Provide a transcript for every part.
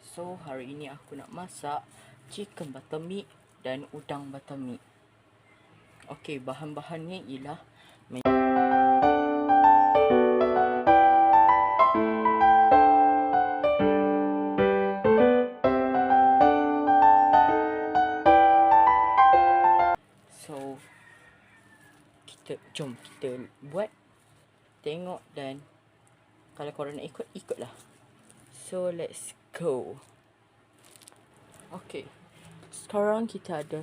So hari ini aku nak masak chicken butter meat dan udang butter meat. Okey, bahan-bahannya ialah So kita jom kita buat tengok dan kalau korang nak ikut ikutlah. So let's go. Okay. Sekarang kita ada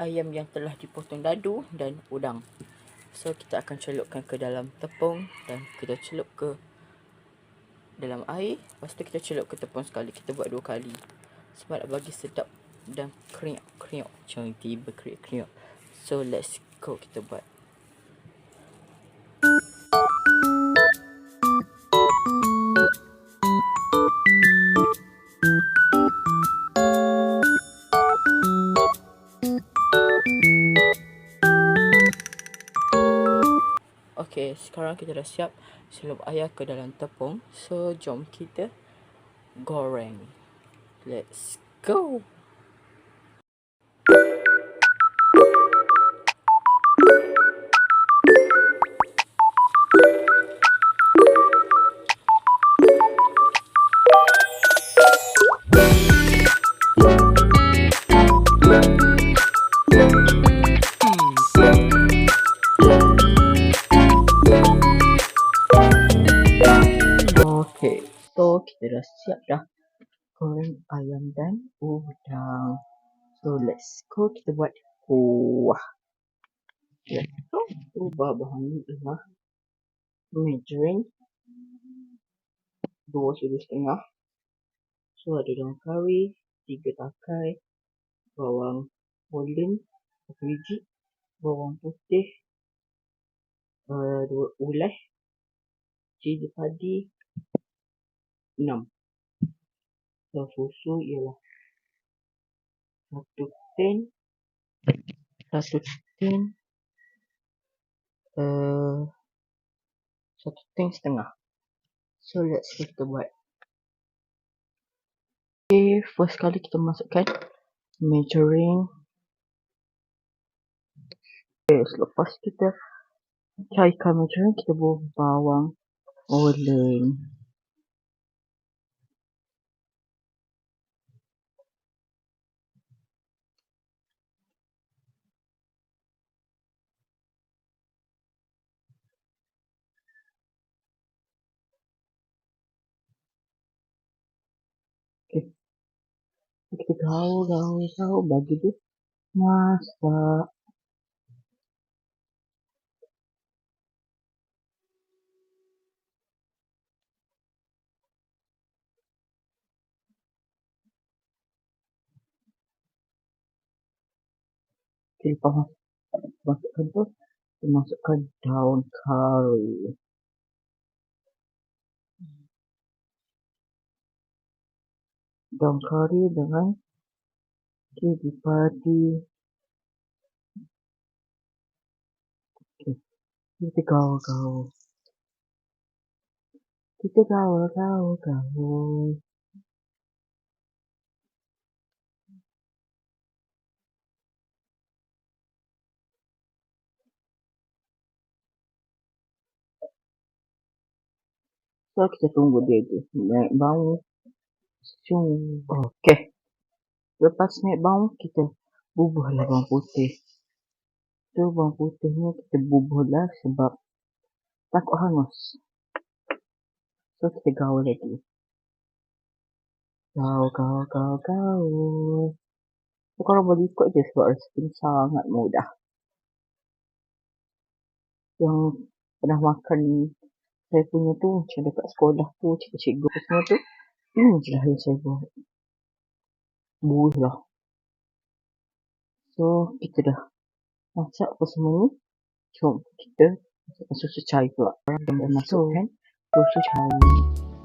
ayam yang telah dipotong dadu dan udang. So kita akan celupkan ke dalam tepung dan kita celup ke dalam air. Lepas tu kita celup ke tepung sekali. Kita buat dua kali. Sebab nak bagi sedap dan kriuk kriuk. Macam tiba kriuk kriuk. So let's go kita buat. Okey, sekarang kita dah siap celup ayam ke dalam tepung. So, jom kita goreng. Let's go. Goreng ayam dan udang. So let's go kita buat kuah. Go. So bahan ni adalah margarine dua sudu setengah. So ada daun kari, tiga takai, bawang holland satu biji, bawang putih, uh, dua uleh, cili padi, enam. Dan susu ialah satu tin, satu tin, uh, satu tin setengah. So let's kita buat. Okay, first kali kita masukkan margarine. Okay, selepas kita cairkan margarine, kita buat bawang oleng. Gaul, gaul, gaul bagi dia masak. Okay, lepas masukkan tu, kita masukkan daun kari. Daun kari dengan cili padi. Okay. Kita gaul, gaul. Kita gaul, gaul, gaul. So, kita tunggu dia tu. Naik bau. Cung. Okey. Lepas naik bau, kita bubuhlah bawang putih. Tu bawang putih ni kita bubuhlah sebab takut hangus. So, kita gaul lagi. Gaul, gaul, gaul, gaul. So, korang boleh ikut je sebab resipi sangat mudah. Yang pernah makan saya punya tu macam dekat sekolah tu cikgu-cikgu semua tu saya buat buih lah so kita dah masak apa semua ni jom kita masukkan susu cair pula masukkan susu cair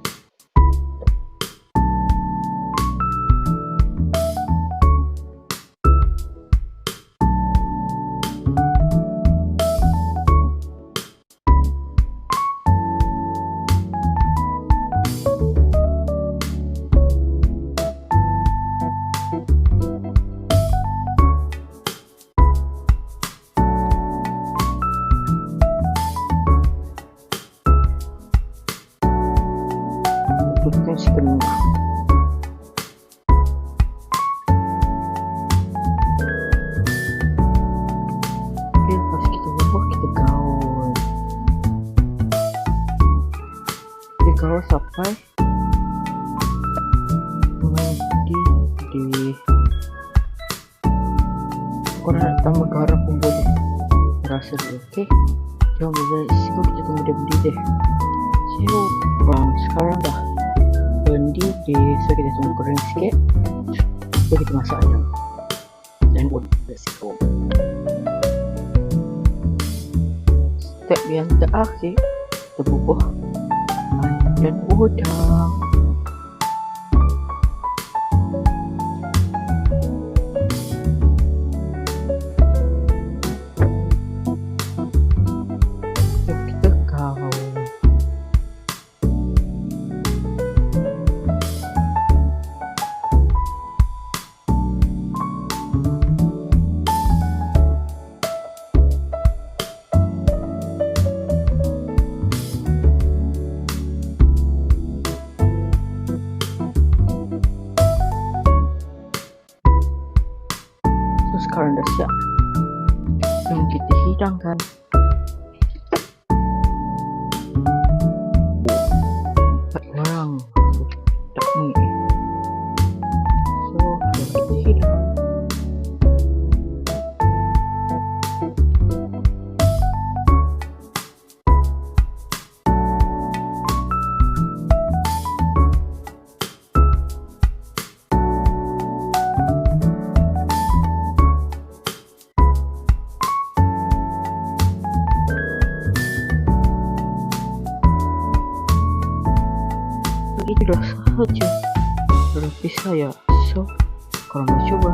sampai nanti di korang nak tambah garam pun boleh rasa dulu, okey? Jom, bila siku kita tunggu dia mendidih. So, um, sekarang dah mendidih, so kita tunggu kering sikit. So, kita masak ayam. Dan pun, let's go. Step yang terakhir, kita bubuh ayam dan kita hidangkan. Itulah sahaja roti saya. So, kalau mau coba,